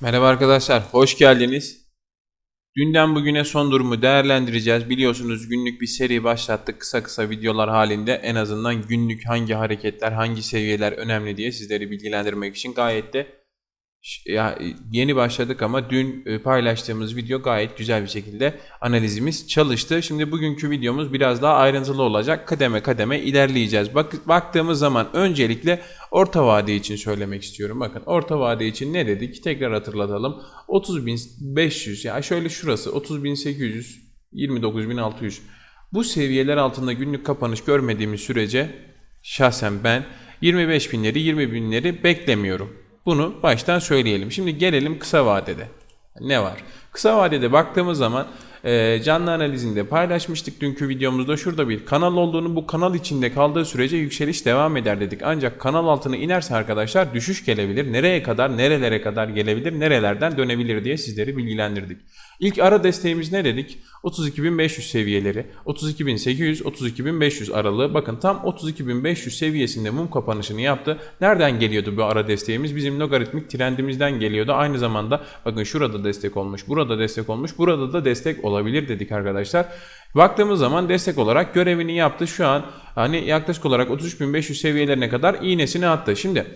Merhaba arkadaşlar, hoş geldiniz. Dünden bugüne son durumu değerlendireceğiz. Biliyorsunuz günlük bir seri başlattık. Kısa kısa videolar halinde en azından günlük hangi hareketler, hangi seviyeler önemli diye sizleri bilgilendirmek için gayet de ya yeni başladık ama dün e, paylaştığımız video gayet güzel bir şekilde analizimiz çalıştı. Şimdi bugünkü videomuz biraz daha ayrıntılı olacak. Kademe kademe ilerleyeceğiz. Bak, baktığımız zaman öncelikle orta vade için söylemek istiyorum. Bakın orta vade için ne dedik? Tekrar hatırlatalım. 30.500 ya şöyle şurası 30.800 29.600 bu seviyeler altında günlük kapanış görmediğimiz sürece şahsen ben 25.000'leri 20.000'leri beklemiyorum. Bunu baştan söyleyelim. Şimdi gelelim kısa vadede. Ne var? Kısa vadede baktığımız zaman e, canlı analizinde paylaşmıştık dünkü videomuzda. Şurada bir kanal olduğunu bu kanal içinde kaldığı sürece yükseliş devam eder dedik. Ancak kanal altına inerse arkadaşlar düşüş gelebilir. Nereye kadar, nerelere kadar gelebilir, nerelerden dönebilir diye sizleri bilgilendirdik. İlk ara desteğimiz ne dedik? 32.500 seviyeleri, 32.800, 32.500 aralığı. Bakın tam 32.500 seviyesinde mum kapanışını yaptı. Nereden geliyordu bu ara desteğimiz? Bizim logaritmik trendimizden geliyordu. Aynı zamanda bakın şurada destek olmuş, burada destek olmuş, burada da destek olabilir dedik arkadaşlar. Baktığımız zaman destek olarak görevini yaptı. Şu an hani yaklaşık olarak 33.500 seviyelerine kadar iğnesini attı. Şimdi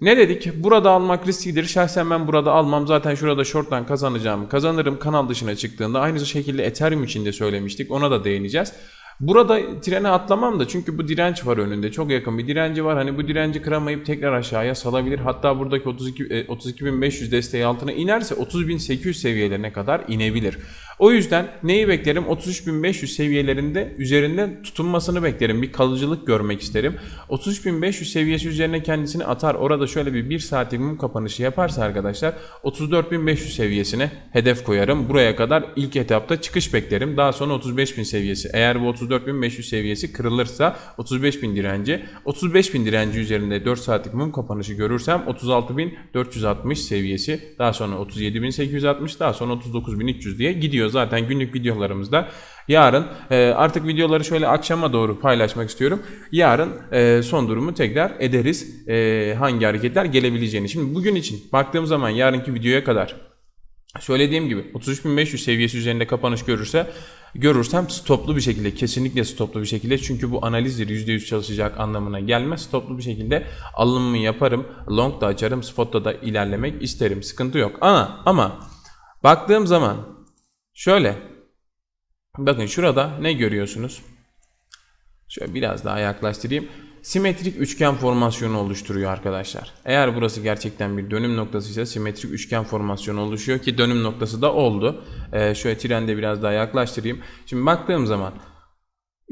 ne dedik? Burada almak risklidir. Şahsen ben burada almam. Zaten şurada short'tan kazanacağım. Kazanırım kanal dışına çıktığında. Aynı şekilde Ethereum için de söylemiştik. Ona da değineceğiz. Burada trene atlamam da çünkü bu direnç var önünde. Çok yakın bir direnci var. Hani bu direnci kıramayıp tekrar aşağıya salabilir. Hatta buradaki 32 e, 32.500 desteği altına inerse 30.800 seviyelerine kadar inebilir. O yüzden neyi beklerim? 33.500 seviyelerinde üzerinde tutunmasını beklerim. Bir kalıcılık görmek isterim. 33.500 seviyesi üzerine kendisini atar. Orada şöyle bir 1 saatlik mum kapanışı yaparsa arkadaşlar 34.500 seviyesine hedef koyarım. Buraya kadar ilk etapta çıkış beklerim. Daha sonra 35.000 seviyesi. Eğer bu 34.500 seviyesi kırılırsa 35.000 direnci. 35.000 direnci üzerinde 4 saatlik mum kapanışı görürsem 36.460 seviyesi. Daha sonra 37.860 daha sonra 39.300 diye gidiyor zaten günlük videolarımızda. Yarın e, artık videoları şöyle akşama doğru paylaşmak istiyorum. Yarın e, son durumu tekrar ederiz. E, hangi hareketler gelebileceğini. Şimdi bugün için baktığım zaman yarınki videoya kadar Söylediğim gibi 33.500 seviyesi üzerinde kapanış görürse görürsem stoplu bir şekilde kesinlikle stoplu bir şekilde çünkü bu analizdir %100 çalışacak anlamına gelmez. Stoplu bir şekilde alımımı yaparım. Long da açarım. Spot'ta da ilerlemek isterim. Sıkıntı yok. Ama ama baktığım zaman şöyle bakın şurada ne görüyorsunuz? Şöyle biraz daha yaklaştırayım. Simetrik üçgen formasyonu oluşturuyor arkadaşlar. Eğer burası gerçekten bir dönüm noktası ise simetrik üçgen formasyonu oluşuyor ki dönüm noktası da oldu. Ee, şöyle trende biraz daha yaklaştırayım. Şimdi baktığım zaman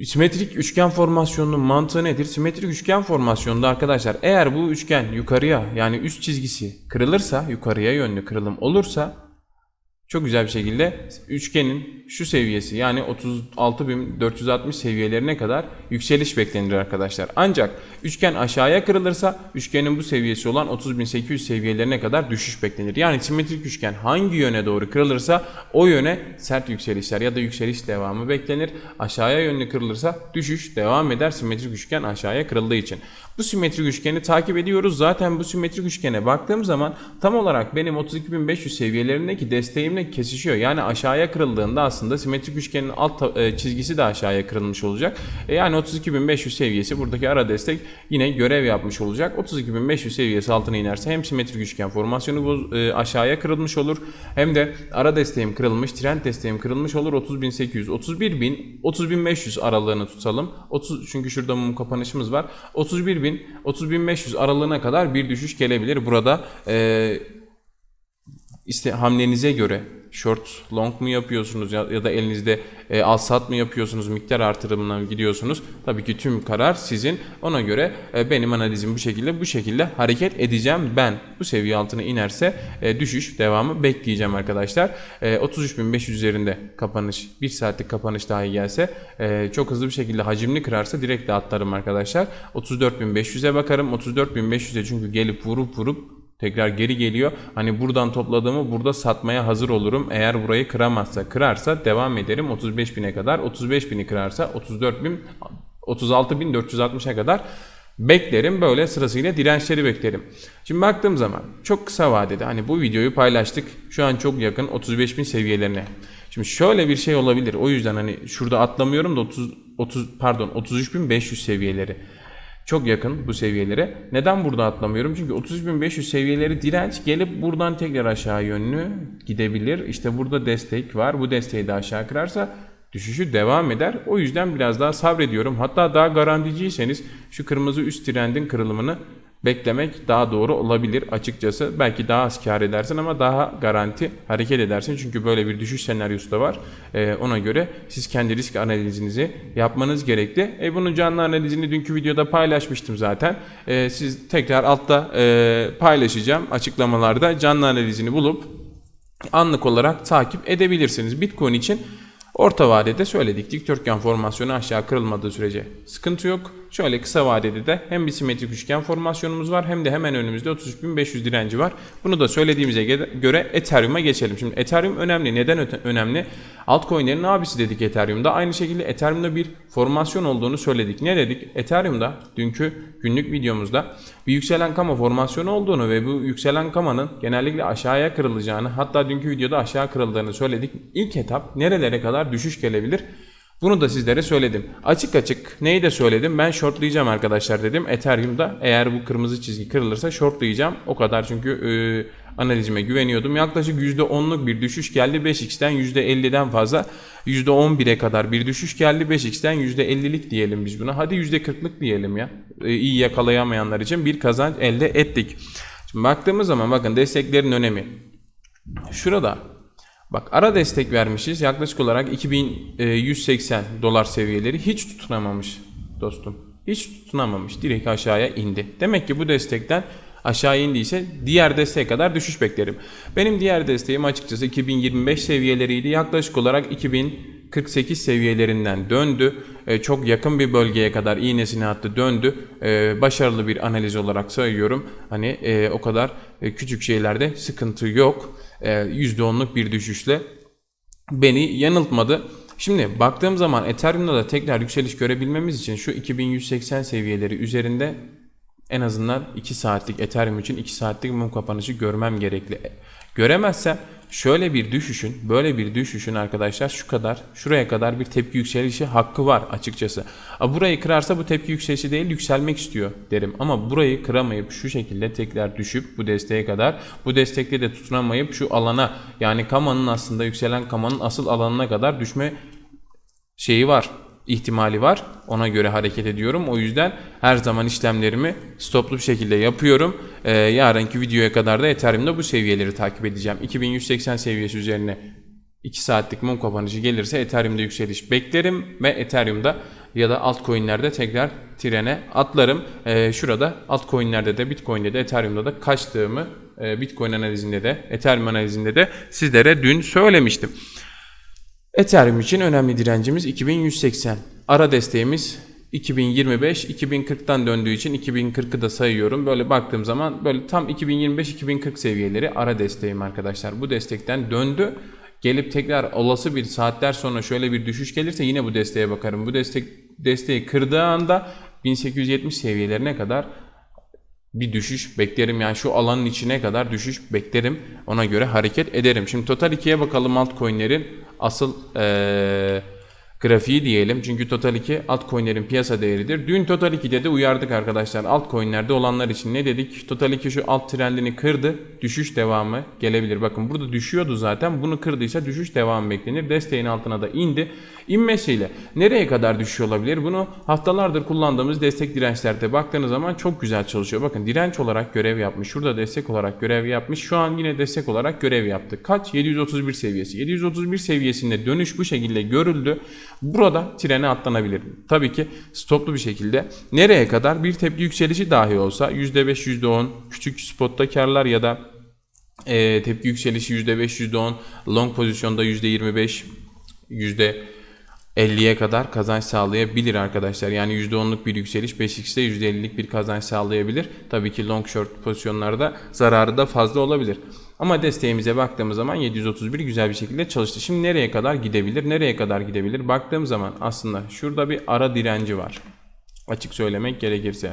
Simetrik üçgen formasyonunun mantığı nedir? Simetrik üçgen formasyonunda arkadaşlar eğer bu üçgen yukarıya yani üst çizgisi kırılırsa yukarıya yönlü kırılım olursa çok güzel bir şekilde üçgenin şu seviyesi yani 36.460 seviyelerine kadar yükseliş beklenir arkadaşlar. Ancak üçgen aşağıya kırılırsa üçgenin bu seviyesi olan 30.800 seviyelerine kadar düşüş beklenir. Yani simetrik üçgen hangi yöne doğru kırılırsa o yöne sert yükselişler ya da yükseliş devamı beklenir. Aşağıya yönlü kırılırsa düşüş devam eder simetrik üçgen aşağıya kırıldığı için. Bu simetrik üçgeni takip ediyoruz. Zaten bu simetrik üçgene baktığım zaman tam olarak benim 32.500 seviyelerindeki desteğimle kesişiyor. Yani aşağıya kırıldığında aslında simetrik üçgenin alt e, çizgisi de aşağıya kırılmış olacak. E, yani 32.500 seviyesi buradaki ara destek yine görev yapmış olacak. 32.500 seviyesi altına inerse hem simetrik üçgen formasyonu e, aşağıya kırılmış olur hem de ara desteğim kırılmış, trend desteğim kırılmış olur. 30.800, 31.000, 30.500 aralığını tutalım. 30 çünkü şurada mum kapanışımız var. 31.000, 30.500 aralığına kadar bir düşüş gelebilir. Burada e, işte hamlenize göre short long mu yapıyorsunuz ya, ya da elinizde e, al sat mı yapıyorsunuz miktar artırımına gidiyorsunuz? Tabii ki tüm karar sizin. Ona göre e, benim analizim bu şekilde bu şekilde hareket edeceğim. Ben bu seviye altına inerse e, düşüş devamı bekleyeceğim arkadaşlar. E, 33.500 üzerinde kapanış 1 saatlik kapanış dahi gelse e, çok hızlı bir şekilde hacimli kırarsa direkt de atlarım arkadaşlar. 34.500'e bakarım. 34.500'e çünkü gelip vurup vurup tekrar geri geliyor. Hani buradan topladığımı burada satmaya hazır olurum. Eğer burayı kıramazsa, kırarsa devam ederim 35 bine kadar. 35 bini kırarsa 34 bin, 36 bin 460'a kadar beklerim. Böyle sırasıyla dirençleri beklerim. Şimdi baktığım zaman çok kısa vadede hani bu videoyu paylaştık. Şu an çok yakın 35 bin seviyelerine. Şimdi şöyle bir şey olabilir. O yüzden hani şurada atlamıyorum da 30 30 pardon 33.500 seviyeleri. Çok yakın bu seviyelere. Neden burada atlamıyorum? Çünkü 33.500 seviyeleri direnç gelip buradan tekrar aşağı yönlü gidebilir. İşte burada destek var. Bu desteği de aşağı kırarsa düşüşü devam eder. O yüzden biraz daha sabrediyorum. Hatta daha garanticiyseniz şu kırmızı üst trendin kırılımını beklemek daha doğru olabilir açıkçası. Belki daha az kar edersin ama daha garanti hareket edersin. Çünkü böyle bir düşüş senaryosu da var. Ee, ona göre siz kendi risk analizinizi yapmanız gerekli. E, bunun canlı analizini dünkü videoda paylaşmıştım zaten. E, siz tekrar altta e, paylaşacağım açıklamalarda canlı analizini bulup anlık olarak takip edebilirsiniz. Bitcoin için orta vadede söyledik. Dikdörtgen formasyonu aşağı kırılmadığı sürece sıkıntı yok. Şöyle kısa vadede de hem bir simetrik üçgen formasyonumuz var hem de hemen önümüzde 33.500 direnci var. Bunu da söylediğimize göre Ethereum'a geçelim. Şimdi Ethereum önemli. Neden önemli? Altcoin'lerin abisi dedik Ethereum'da. Aynı şekilde Ethereum'da bir formasyon olduğunu söyledik. Ne dedik? Ethereum'da dünkü günlük videomuzda bir yükselen kama formasyonu olduğunu ve bu yükselen kamanın genellikle aşağıya kırılacağını hatta dünkü videoda aşağı kırıldığını söyledik. İlk etap nerelere kadar düşüş gelebilir? Bunu da sizlere söyledim. Açık açık neyi de söyledim? Ben shortlayacağım arkadaşlar dedim. Ethereum'da eğer bu kırmızı çizgi kırılırsa shortlayacağım. O kadar çünkü e, analizime güveniyordum. Yaklaşık %10'luk bir düşüş geldi 5x'ten %50'den fazla %11'e kadar bir düşüş geldi 5x'ten %50'lik diyelim biz buna. Hadi %40'lık diyelim ya. E, iyi yakalayamayanlar için bir kazanç elde ettik. Şimdi baktığımız zaman bakın desteklerin önemi. Şurada Bak ara destek vermişiz. Yaklaşık olarak 2180 dolar seviyeleri hiç tutunamamış dostum. Hiç tutunamamış. Direkt aşağıya indi. Demek ki bu destekten aşağı indiyse diğer desteğe kadar düşüş beklerim. Benim diğer desteğim açıkçası 2025 seviyeleriydi. Yaklaşık olarak 2048 seviyelerinden döndü. Ee, çok yakın bir bölgeye kadar iğnesini attı döndü. Ee, başarılı bir analiz olarak sayıyorum. Hani e, o kadar e, küçük şeylerde sıkıntı yok. %10'luk e, bir düşüşle beni yanıltmadı. Şimdi baktığım zaman Ethereum'da da tekrar yükseliş görebilmemiz için şu 2180 seviyeleri üzerinde en azından 2 saatlik Ethereum için 2 saatlik mum kapanışı görmem gerekli. Göremezsem şöyle bir düşüşün, böyle bir düşüşün arkadaşlar şu kadar, şuraya kadar bir tepki yükselişi hakkı var açıkçası. A burayı kırarsa bu tepki yükselişi değil, yükselmek istiyor derim. Ama burayı kıramayıp şu şekilde tekrar düşüp bu desteğe kadar, bu destekle de tutunamayıp şu alana yani kamanın aslında yükselen kamanın asıl alanına kadar düşme şeyi var ihtimali var. Ona göre hareket ediyorum. O yüzden her zaman işlemlerimi stoplu bir şekilde yapıyorum. Ee, yarınki videoya kadar da Ethereum'da bu seviyeleri takip edeceğim. 2180 seviyesi üzerine 2 saatlik mum kapanışı gelirse Ethereum'da yükseliş beklerim ve Ethereum'da ya da altcoin'lerde tekrar trene atlarım. Ee, şurada altcoin'lerde de Bitcoin'de de Ethereum'da da kaçtığımı e, Bitcoin analizinde de Ethereum analizinde de sizlere dün söylemiştim. Ethereum için önemli direncimiz 2180. Ara desteğimiz 2025 2040'tan döndüğü için 2040'ı da sayıyorum. Böyle baktığım zaman böyle tam 2025-2040 seviyeleri ara desteğim arkadaşlar. Bu destekten döndü. Gelip tekrar olası bir saatler sonra şöyle bir düşüş gelirse yine bu desteğe bakarım. Bu destek desteği kırdığı anda 1870 seviyelerine kadar bir düşüş beklerim. Yani şu alanın içine kadar düşüş beklerim. Ona göre hareket ederim. Şimdi Total 2'ye bakalım altcoin'lerin asıl ee, grafiği diyelim. Çünkü Total 2 altcoin'lerin piyasa değeridir. Dün Total 2'de de uyardık arkadaşlar. Altcoin'lerde olanlar için ne dedik? Total 2 şu alt trendini kırdı. Düşüş devamı gelebilir. Bakın burada düşüyordu zaten. Bunu kırdıysa düşüş devamı beklenir. Desteğin altına da indi. İnmesiyle nereye kadar düşüyor olabilir? Bunu haftalardır kullandığımız destek dirençlerde baktığınız zaman çok güzel çalışıyor. Bakın direnç olarak görev yapmış. Şurada destek olarak görev yapmış. Şu an yine destek olarak görev yaptı. Kaç? 731 seviyesi. 731 seviyesinde dönüş bu şekilde görüldü. Burada trene atlanabilir. Tabii ki stoplu bir şekilde. Nereye kadar? Bir tepki yükselişi dahi olsa %5, %10 küçük spotta karlar ya da e, tepki yükselişi %5, %10 long pozisyonda %25, %10 50'ye kadar kazanç sağlayabilir arkadaşlar. Yani %10'luk bir yükseliş 5x'te %50'lik bir kazanç sağlayabilir. Tabii ki long short pozisyonlarda zararı da fazla olabilir. Ama desteğimize baktığımız zaman 731 güzel bir şekilde çalıştı. Şimdi nereye kadar gidebilir? Nereye kadar gidebilir? Baktığım zaman aslında şurada bir ara direnci var. Açık söylemek gerekirse.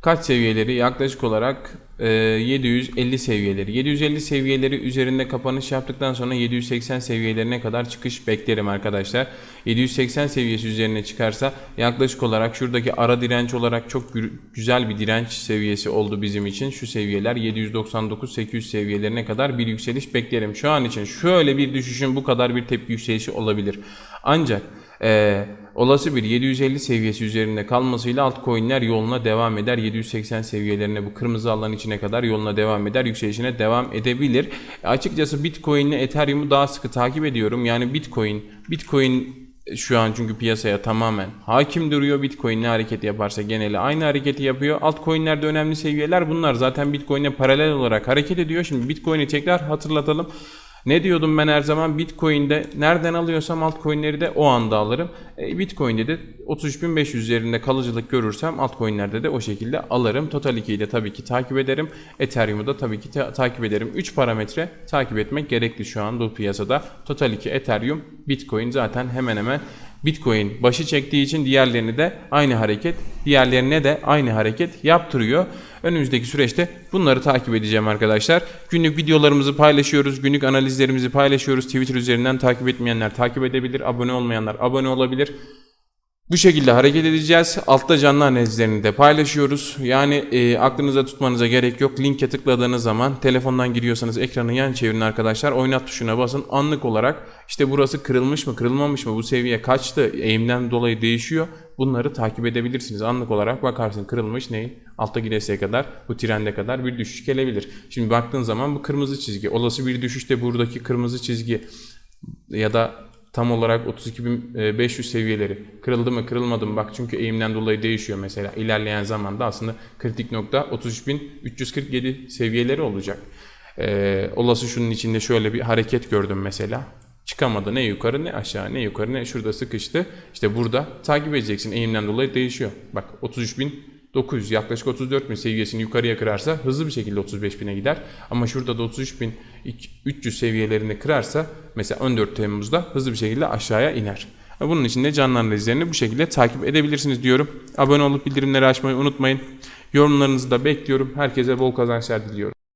Kaç seviyeleri? Yaklaşık olarak e, 750 seviyeleri. 750 seviyeleri üzerinde kapanış yaptıktan sonra 780 seviyelerine kadar çıkış beklerim arkadaşlar. 780 seviyesi üzerine çıkarsa yaklaşık olarak şuradaki ara direnç olarak çok gü- güzel bir direnç seviyesi oldu bizim için. Şu seviyeler 799-800 seviyelerine kadar bir yükseliş beklerim. Şu an için şöyle bir düşüşün bu kadar bir tepki yükselişi olabilir. Ancak ee, olası bir 750 seviyesi üzerinde kalmasıyla altcoin'ler yoluna devam eder. 780 seviyelerine bu kırmızı alan içine kadar yoluna devam eder. Yükselişine devam edebilir. E, açıkçası Bitcoin ile Ethereum'u daha sıkı takip ediyorum. Yani Bitcoin, Bitcoin şu an çünkü piyasaya tamamen hakim duruyor. Bitcoin ne hareket yaparsa geneli aynı hareketi yapıyor. Altcoin'lerde önemli seviyeler bunlar. Zaten Bitcoin'e paralel olarak hareket ediyor. Şimdi Bitcoin'i tekrar hatırlatalım. Ne diyordum ben her zaman Bitcoin'de nereden alıyorsam altcoin'leri de o anda alırım. E, Bitcoin'de de 33.500 üzerinde kalıcılık görürsem altcoin'lerde de o şekilde alırım. Total 2'yi de tabii ki takip ederim. Ethereum'u da tabii ki ta- takip ederim. 3 parametre takip etmek gerekli şu an bu piyasada. Total 2, Ethereum, Bitcoin zaten hemen hemen Bitcoin başı çektiği için diğerlerini de aynı hareket, diğerlerine de aynı hareket yaptırıyor. Önümüzdeki süreçte bunları takip edeceğim arkadaşlar. Günlük videolarımızı paylaşıyoruz, günlük analizlerimizi paylaşıyoruz. Twitter üzerinden takip etmeyenler takip edebilir, abone olmayanlar abone olabilir. Bu şekilde hareket edeceğiz. Altta canlı analizlerini de paylaşıyoruz. Yani e, aklınıza tutmanıza gerek yok. Linke tıkladığınız zaman telefondan giriyorsanız ekranı yan çevirin arkadaşlar. Oynat tuşuna basın. Anlık olarak işte burası kırılmış mı kırılmamış mı bu seviye kaçtı eğimden dolayı değişiyor. Bunları takip edebilirsiniz. Anlık olarak bakarsın kırılmış ne? Alttaki desteğe kadar bu trende kadar bir düşüş gelebilir. Şimdi baktığın zaman bu kırmızı çizgi. Olası bir düşüşte buradaki kırmızı çizgi ya da tam olarak 32.500 seviyeleri. Kırıldı mı kırılmadı mı? Bak çünkü eğimden dolayı değişiyor mesela. İlerleyen zamanda aslında kritik nokta 33.347 seviyeleri olacak. Ee, olası şunun içinde şöyle bir hareket gördüm mesela. Çıkamadı ne yukarı ne aşağı ne yukarı ne şurada sıkıştı. İşte burada takip edeceksin eğimden dolayı değişiyor. Bak 33.900 yaklaşık 34.000 seviyesini yukarıya kırarsa hızlı bir şekilde 35.000'e gider ama şurada da 33.300 seviyelerini kırarsa mesela 14 Temmuz'da hızlı bir şekilde aşağıya iner. Bunun için de canlı analizlerini bu şekilde takip edebilirsiniz diyorum. Abone olup bildirimleri açmayı unutmayın. Yorumlarınızı da bekliyorum. Herkese bol kazançlar diliyorum.